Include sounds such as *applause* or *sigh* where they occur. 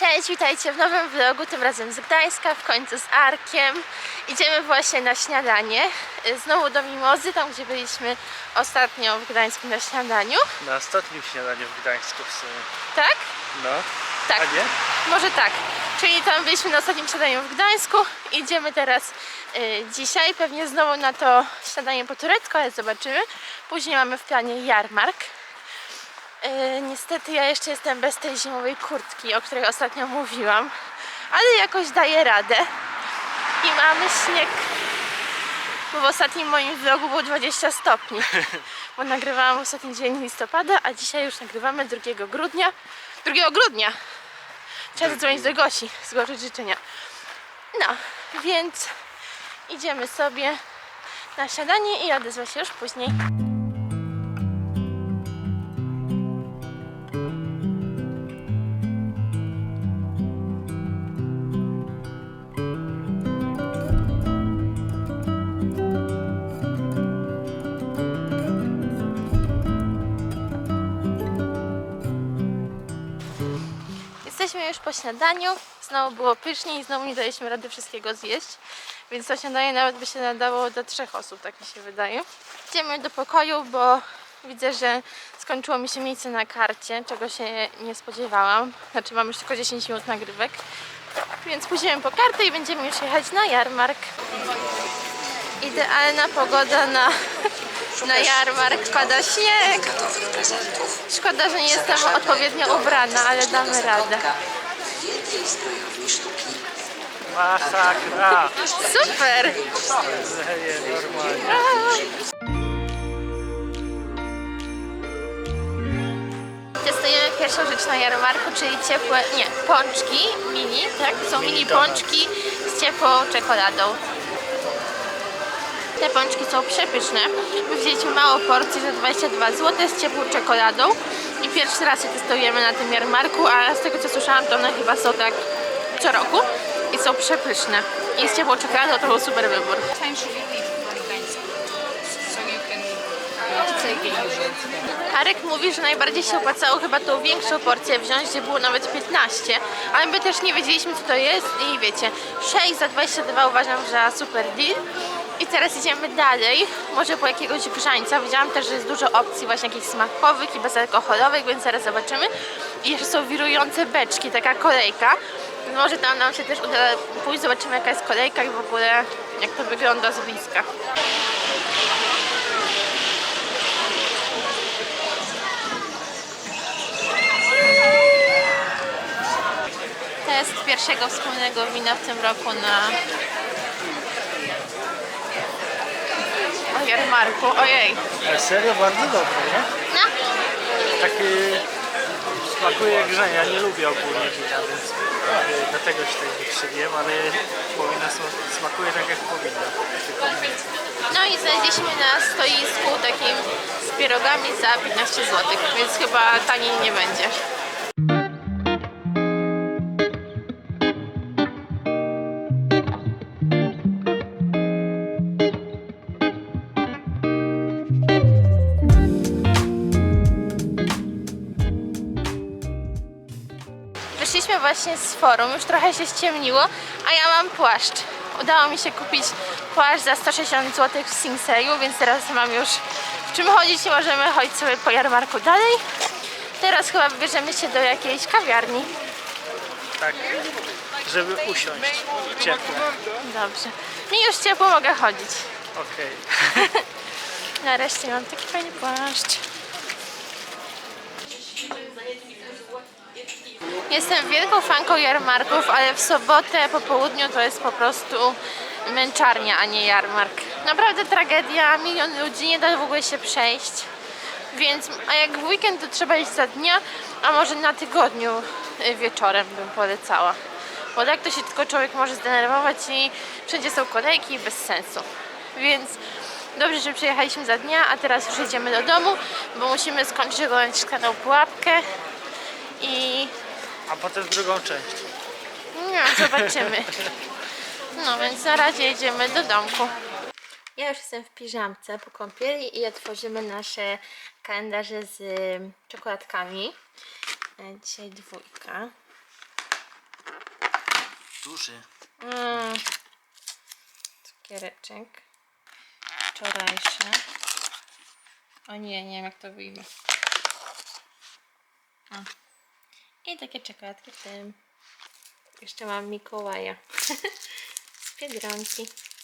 Cześć, witajcie w nowym vlogu, tym razem z Gdańska, w końcu z Arkiem. Idziemy właśnie na śniadanie, y, znowu do Mimozy, tam gdzie byliśmy ostatnio w Gdańsku na śniadaniu. Na ostatnim śniadaniu w Gdańsku w sumie. Tak? No, Tak. a nie? Może tak. Czyli tam byliśmy na ostatnim śniadaniu w Gdańsku. Idziemy teraz y, dzisiaj, pewnie znowu na to śniadanie po turecku, ale zobaczymy. Później mamy w planie jarmark. Y, niestety ja jeszcze jestem bez tej zimowej kurtki, o której ostatnio mówiłam, ale jakoś daję radę. I mamy śnieg, bo w ostatnim moim vlogu było 20 stopni, *laughs* bo nagrywałam ostatni dzień listopada, a dzisiaj już nagrywamy 2 grudnia. 2 grudnia! Trzeba zadzwonić do Gosi, złożyć życzenia. No, więc idziemy sobie na śniadanie i odezwę się już później. Jesteśmy już po śniadaniu. Znowu było pysznie i znowu nie daliśmy rady wszystkiego zjeść. Więc to śniadanie nawet by się nadało do trzech osób, tak mi się wydaje. Idziemy do pokoju, bo widzę, że skończyło mi się miejsce na karcie, czego się nie spodziewałam. Znaczy mam już tylko 10 minut nagrywek. Więc pójdziemy po kartę i będziemy już jechać na jarmark. Idealna pogoda na, na jarmark. Pada śnieg. Szkoda, że nie jestem odpowiednio ubrana, ale damy radę. Masakra! Super! Testujemy pierwszą rzecz na jarmarku, czyli ciepłe, nie, pączki mini, tak? Są mini pączki z ciepłą czekoladą. Te pączki są przepyszne. My wzięliśmy małą porcję za 22 zł z ciepłą czekoladą i pierwszy raz je testujemy na tym jarmarku, a z tego co słyszałam, to one chyba są tak co roku i są przepyszne. I z ciepłą czekoladą to był super wybór. Arek mówi, że najbardziej się opłacało chyba tą większą porcję wziąć, gdzie było nawet 15, ale my też nie wiedzieliśmy co to jest i wiecie, 6 za 22 uważam za super deal. I teraz idziemy dalej, może po jakiegoś grzańca. Widziałam też, że jest dużo opcji właśnie jakichś smakowych i bezalkoholowych, więc zaraz zobaczymy. I jeszcze są wirujące beczki, taka kolejka. Może tam nam się też uda pójść, zobaczymy jaka jest kolejka i w ogóle jak to wygląda z bliska. test pierwszego wspólnego wina w tym roku na o jarmarku. Ojej. Ale serio bardzo dobre, nie? No, Taki smakuje grzeń, ja nie lubię ogólnie wina, więc y, dlatego się tak przyjem, ale powinna sma- smakuje tak jak powinna. No i znaleźliśmy na stoisku takim z pierogami za 15 zł, więc chyba taniej nie będzie. Właśnie z forum, już trochę się ściemniło, a ja mam płaszcz. Udało mi się kupić płaszcz za 160 zł w Sinseju, więc teraz mam już w czym chodzić i możemy chodzić sobie po jarmarku dalej. Teraz chyba wybierzemy się do jakiejś kawiarni. tak, żeby usiąść. Ciepło. Dobrze. Mi już ciepło mogę chodzić. Okej. *laughs* Nareszcie mam taki fajny płaszcz. Jestem wielką fanką jarmarków, ale w sobotę po południu to jest po prostu męczarnia, a nie jarmark. Naprawdę tragedia, milion ludzi, nie da w ogóle się przejść. Więc, a jak w weekend to trzeba iść za dnia, a może na tygodniu y, wieczorem bym polecała. Bo tak to się tylko człowiek może zdenerwować i wszędzie są kolejki bez sensu. Więc dobrze, że przyjechaliśmy za dnia, a teraz już jedziemy do domu, bo musimy skończyć oglądać szklaną pułapkę i A potem drugą część. no, zobaczymy. No więc na razie jedziemy do domku. Ja już jestem w piżamce po kąpieli i otworzymy nasze kalendarze z czekoladkami. E, Dzisiaj dwójka. duży. Mm. Cukiereczek. Wczorajszy. O nie, nie wiem jak to wyjmę. O. I takie czekoladki w tym. Jeszcze mam Mikołaja. *laughs* Z.